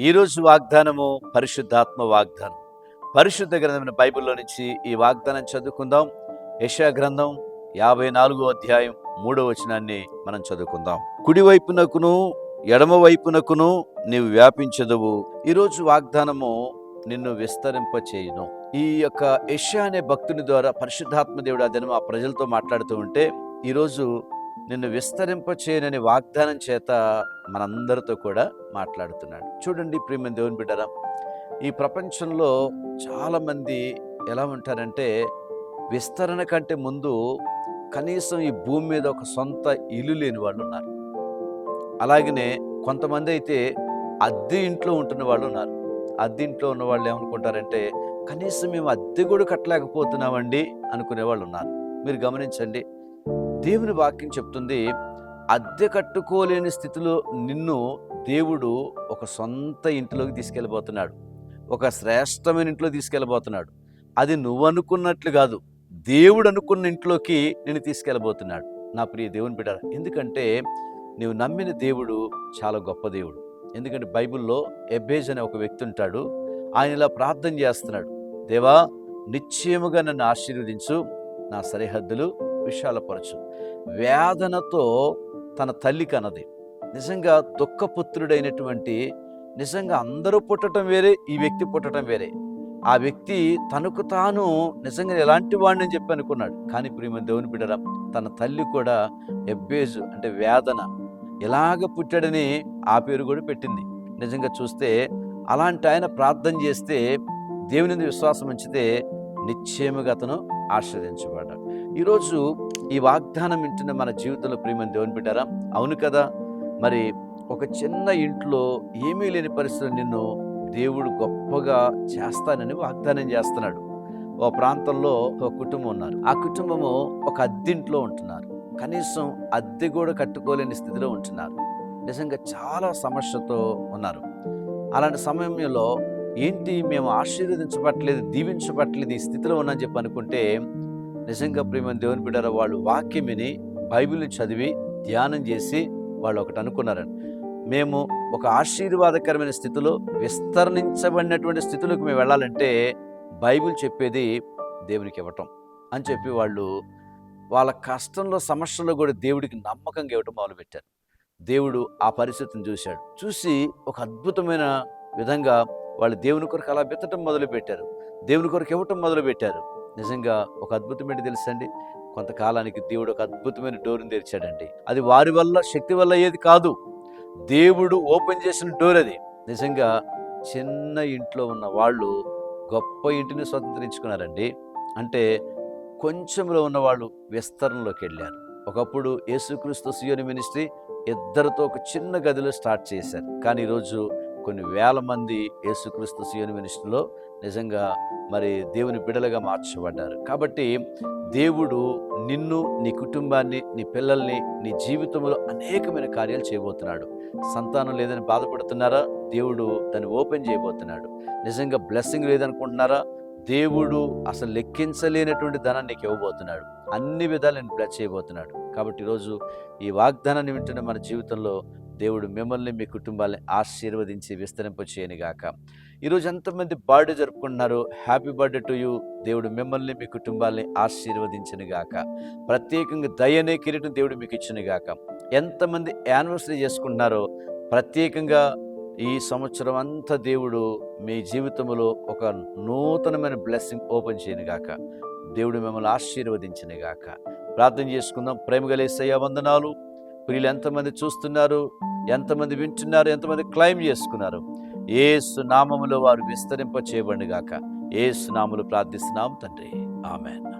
ఈరోజు వాగ్దానము పరిశుద్ధాత్మ వాగ్దానం. పరిశుద్ధ గ్రంథమైన బైబిల్లో నుంచి ఈ వాగ్దానం చదువుకుందాం. యశా గ్రంథం యాభై నాలుగో అధ్యాయం మూడో వచనాన్ని మనం చదువుకుందాం. కుడివైపునకును ఎడమవైపునకును ఎడమ వైపునకును నీవు వ్యాపించదువు. ఈరోజు వాగ్దానము నిన్ను విస్తరింపచేయును. ఈ యొక్క యశా అనే భక్తుని ద్వారా పరిశుద్ధాత్మ దేవుడు ఆ ఆ ప్రజలతో మాట్లాడుతూ ఉంటే ఈరోజు నిన్ను విస్తరింపచేయనని వాగ్దానం చేత మనందరితో కూడా మాట్లాడుతున్నాడు. చూడండి ప్రియమైన దేవుని బిడ్డరా ఈ ప్రపంచంలో చాలామంది ఎలా ఉంటారంటే విస్తరణ కంటే ముందు కనీసం ఈ భూమి మీద ఒక సొంత ఇల్లు లేని వాళ్ళు ఉన్నారు. అలాగనే కొంతమంది అయితే అద్దె ఇంట్లో ఉంటున్న వాళ్ళు ఉన్నారు. అద్దె ఇంట్లో ఉన్న వాళ్ళు ఏమనుకుంటారంటే కనీసం మేము అద్దె కూడా కట్టలేకపోతున్నామండి అనుకునే వాళ్ళు ఉన్నారు. మీరు గమనించండి దేవుని వాక్యం చెప్తుంది అద్దె కట్టుకోలేని స్థితిలో నిన్ను దేవుడు ఒక సొంత ఇంటిలోకి తీసుకెళ్ళిపోతున్నాడు ఒక శ్రేష్టమైన ఇంట్లో తీసుకెళ్ళబోతున్నాడు. అది నువ్వు అనుకున్నట్లు కాదు. దేవుడు అనుకున్న ఇంట్లోకి నేను తీసుకెళ్ళబోతున్నాడు. నా ప్రియ దేవుని బిడ్డ ఎందుకంటే నీవు నమ్మిన దేవుడు చాలా గొప్ప దేవుడు. ఎందుకంటే బైబిల్లో ఎబ్బేజ్ అనే ఒక వ్యక్తి ఉంటాడు. ఆయన ఇలా ప్రార్థన చేస్తున్నాడు. దేవా నిశ్చయముగా నన్ను ఆశీర్వదించు. నా సరిహద్దులు విశాలపరచు. వేదనతో తన తల్లి కన్నది. నిజంగా దుఃఖపుత్రుడైనటువంటి నిజంగా అందరూ పుట్టడం వేరే ఈ వ్యక్తి పుట్టడం వేరే. ఆ వ్యక్తి తనకు తాను నిజంగా ఎలాంటి వాడిని అని చెప్పి అనుకున్నాడు. కానీ ప్రియమ దేవుని బిడ్డరా తన తల్లి కూడా ఎబ్బేజు అంటే వేదన. ఎలాగ పుట్టాడని ఆ పేరు కూడా పెట్టింది. నిజంగా చూస్తే అలాంటి ఆయన ప్రార్థన చేస్తే దేవుని విశ్వాసం ఉంచితే నిశ్చయముగా అతను ఆశ్రదించబడ్డాడు. ఈరోజు ఈ వాగ్దానం వింటున్న మన జీవితంలో ప్రియమని దేవుని బిడ్డారా అవును కదా? మరి ఒక చిన్న ఇంట్లో ఏమీ లేని పరిస్థితులు నిన్ను దేవుడు గొప్పగా చేస్తానని వాగ్దానం చేస్తున్నాడు. ఓ ప్రాంతంలో ఒక కుటుంబం ఉన్నారు. ఆ కుటుంబము ఒక అద్దెంట్లో ఉంటున్నారు. కనీసం అద్దె కూడా కట్టుకోలేని స్థితిలో ఉంటున్నారు. నిజంగా చాలా సమస్యతో ఉన్నారు. అలాంటి సమయంలో ఏంటి మేము ఆశీర్వదించబట్టలేదు దీవించబట్టలేదు ఈ స్థితిలో ఉన్నాఅని చెప్పి అనుకుంటే నిజంగా ప్రేమ దేవుని బిడ్డారా వాళ్ళు వాక్యం విని బైబిల్ని చదివి ధ్యానం చేసి వాళ్ళు ఒకటి అనుకున్నారని. మేము ఒక ఆశీర్వాదకరమైన స్థితిలో విస్తరించబడినటువంటి స్థితిలోకి మేము వెళ్ళాలంటే బైబిల్ చెప్పేది దేవునికి ఇవ్వటం అని చెప్పి వాళ్ళు వాళ్ళ కష్టంలో సమస్యలో కూడా దేవుడికి నమ్మకంగా ఇవ్వటం మొదలుపెట్టారు. దేవుడు ఆ పరిస్థితిని చూశాడు. చూసి ఒక అద్భుతమైన విధంగా వాళ్ళు దేవుని కొరకు అలా బెత్తటం మొదలుపెట్టారు. దేవుని కొరకు ఇవ్వటం మొదలుపెట్టారు. నిజంగా ఒక అద్భుతమేంటి తెలుసండి. కొంతకాలానికి దేవుడు ఒక అద్భుతమైన డోర్ని తెరిచాడండి. అది వారి వల్ల శక్తి వల్ల ఏది కాదు. దేవుడు ఓపెన్ చేసిన డోర్ అది. నిజంగా చిన్న ఇంట్లో ఉన్న వాళ్ళు గొప్ప ఇంటిని స్వతంత్రించుకున్నారండి. అంటే కొంచెంలో ఉన్న వాళ్ళు విస్తరణలోకి వెళ్ళారు. ఒకప్పుడు యేసుక్రీస్తు సియోని మినిస్ట్రీ ఇద్దరితో ఒక చిన్న గదిలో స్టార్ట్ చేశారు. కానీ ఈరోజు కొన్ని వేల మంది యేసుక్రీస్తు సీయోని మినిస్ట్రీలో నిజంగా మరి దేవుని బిడలుగా మార్చబడ్డారు. కాబట్టి దేవుడు నిన్ను నీ కుటుంబాన్ని నీ పిల్లల్ని నీ జీవితంలో అనేకమైన కార్యాలు చేయబోతున్నాడు. సంతానం లేదని బాధపడుతున్నారా? దేవుడు దాన్ని ఓపెన్ చేయబోతున్నాడు. నిజంగా బ్లెస్సింగ్ లేదనుకుంటున్నారా? దేవుడు అసలు లెక్కించలేనటువంటి ధనాన్ని నీకు ఇవ్వబోతున్నాడు. అన్ని విధాలు నేను బ్లెస్ చేయబోతున్నాడు. కాబట్టి ఈరోజు ఈ వాగ్దానాన్ని వింటున్న మన జీవితంలో దేవుడు మిమ్మల్ని మీ కుటుంబాలని ఆశీర్వదించి విస్తరింపచేయనిగాక ఈరోజు ఎంతమంది బర్త్డే జరుపుకుంటున్నారు? హ్యాపీ బర్త్డే టు యూ దేవుడు మిమ్మల్ని మీ కుటుంబాల్ని ఆశీర్వదించను గాక. ప్రత్యేకంగా దయనే కిరీటం దేవుడు మీకు ఇచ్చిన గాక. ఎంతమంది యానివర్సరీ చేసుకుంటున్నారో ప్రత్యేకంగా ఈ సంవత్సరం అంతా దేవుడు మీ జీవితంలో ఒక నూతనమైన బ్లెస్సింగ్ ఓపెన్ చేయను గాక. దేవుడు మిమ్మల్ని ఆశీర్వదించిన గాక. ప్రార్థన చేసుకుందాం. ప్రేమ గలేసయ్య వందనాలు. ప్రియులు ఎంతమంది చూస్తున్నారు? ఎంతమంది వింటున్నారు ఎంతమంది క్లైమ్ చేసుకున్నారు. ఏసు నామములో వారు విస్తరింప చేయబడి గాక ఏసు నామములు ప్రార్థిస్తున్నాం తండ్రి. ఆమె